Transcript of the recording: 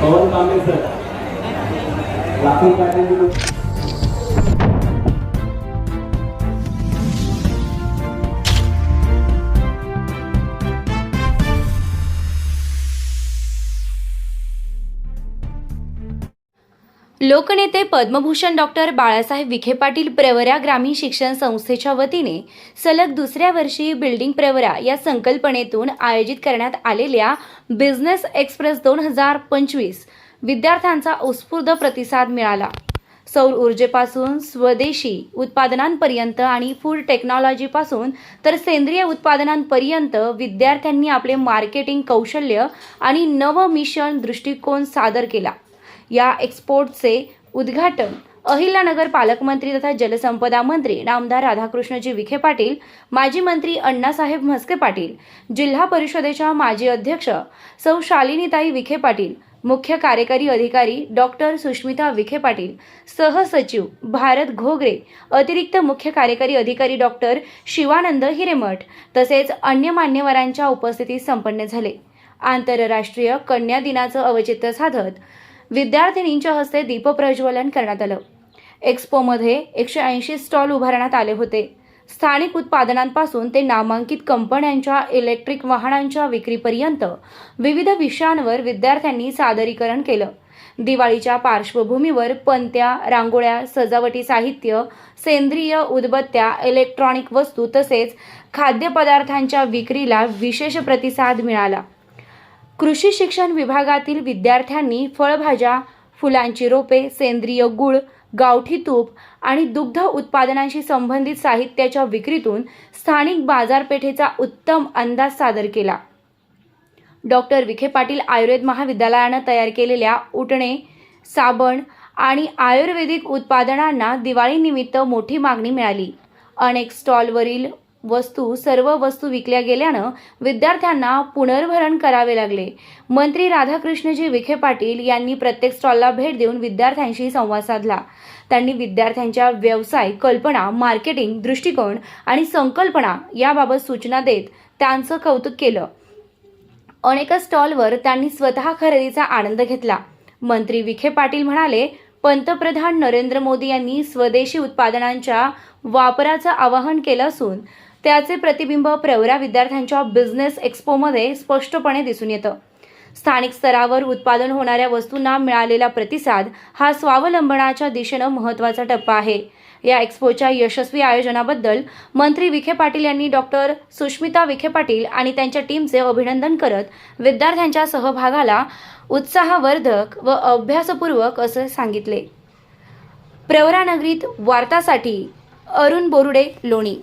पवन Kamble sir. Rahul Patil लोकनेते Padma Bhushan doctor Balasaheb Vikhe Patil Pravara ग्रामीण शिक्षण संस्थेच्या वतीने सलग दुसऱ्या वर्षी बिल्डिंग प्रवरा या संकल्पनेतून आयोजित करण्यात आलेल्या बिझनेस एक्सप्रेस दोन हजार पंचवीस विद्यार्थ्यांचा उत्स्फूर्त प्रतिसाद मिळाला. सौर ऊर्जेपासून स्वदेशी उत्पादनांपर्यंत आणि फूड टेक्नॉलॉजीपासून तर सेंद्रिय उत्पादनांपर्यंत विद्यार्थ्यांनी आपले मार्केटिंग कौशल्य आणि नवमिशन दृष्टिकोन सादर केला. या एक्सपोर्टचे उद्घाटन अहिल्यानगर पालकमंत्री तथा जलसंपदा मंत्री नामदार राधाकृष्णजी विखे पाटील माजी मंत्री अण्णासाहेब म्हस्के पाटील जिल्हा परिषदेच्या माजी अध्यक्ष सौ शालिनीताई विखे पाटील मुख्य कार्यकारी अधिकारी डॉक्टर सुष्मिता विखे पाटील सहसचिव भारत घोगरे अतिरिक्त मुख्य कार्यकारी अधिकारी डॉक्टर शिवानंद हिरेमठ तसेच अन्य मान्यवरांच्या उपस्थितीत संपन्न झाले. आंतरराष्ट्रीय कन्या दिनाचं औचित्य साधत विद्यार्थिनींच्या हस्ते दीपप्रज्वलन करण्यात आलं. एक्स्पोमध्ये एकशे ऐंशी स्टॉल उभारण्यात आले होते. स्थानिक उत्पादनांपासून ते नामांकित कंपन्यांच्या इलेक्ट्रिक वाहनांच्या विक्रीपर्यंत विविध विषयांवर विद्यार्थ्यांनी सादरीकरण केलं. दिवाळीच्या पार्श्वभूमीवर पंत्या रांगोळ्या सजावटी साहित्य सेंद्रिय उदबत्त्या इलेक्ट्रॉनिक वस्तू तसेच खाद्यपदार्थांच्या विक्रीला विशेष प्रतिसाद मिळाला. कृषी शिक्षण विभागातील विद्यार्थ्यांनी फळभाज्या फुलांची रोपे सेंद्रिय गुळ गावठी तूप आणि दुग्ध उत्पादनांशी संबंधित साहित्याच्या विक्रीतून स्थानिक बाजारपेठेचा उत्तम अंदाज सादर केला. डॉक्टर विखे पाटील आयुर्वेद महाविद्यालयानं तयार केलेल्या उटणे साबण आणि आयुर्वेदिक उत्पादनांना दिवाळीनिमित्त मोठी मागणी मिळाली. अनेक स्टॉलवरील वस्तू सर्व वस्तू विकल्या गेल्यानं विद्यार्थ्यांना पुनर्भरण करावे लागले. मंत्री राधाकृष्णजी विखे पाटील यांनी प्रत्येक स्टॉलला भेट देऊन विद्यार्थ्यांशी संवाद साधला. त्यांनी विद्यार्थ्यांच्या व्यवसाय कल्पना मार्केटिंग दृष्टिकोन आणि संकल्पना याबाबत सूचना देत त्यांचं कौतुक केलं. अनेक स्टॉलवर त्यांनी स्वतः खरेदीचा आनंद घेतला. मंत्री विखे पाटील म्हणाले पंतप्रधान नरेंद्र मोदी यांनी स्वदेशी उत्पादनांच्या वापराचं आवाहन केलं असून त्याचे प्रतिबिंब प्रवरा विद्यार्थ्यांच्या बिझनेस एक्स्पोमध्ये स्पष्टपणे दिसून येतं. स्थानिक स्तरावर उत्पादन होणाऱ्या वस्तूंना मिळालेला प्रतिसाद हा स्वावलंबनाच्या दिशेनं महत्त्वाचा टप्पा आहे. या एक्स्पोच्या यशस्वी आयोजनाबद्दल मंत्री विखे पाटील यांनी डॉक्टर सुष्मिता विखे पाटील आणि त्यांच्या टीमचे अभिनंदन करत विद्यार्थ्यांच्या सहभागाला उत्साहवर्धक व अभ्यासपूर्वक असं सांगितले. प्रवरानगरीत वार्तासाठी अरुण बोरुडे लोणी.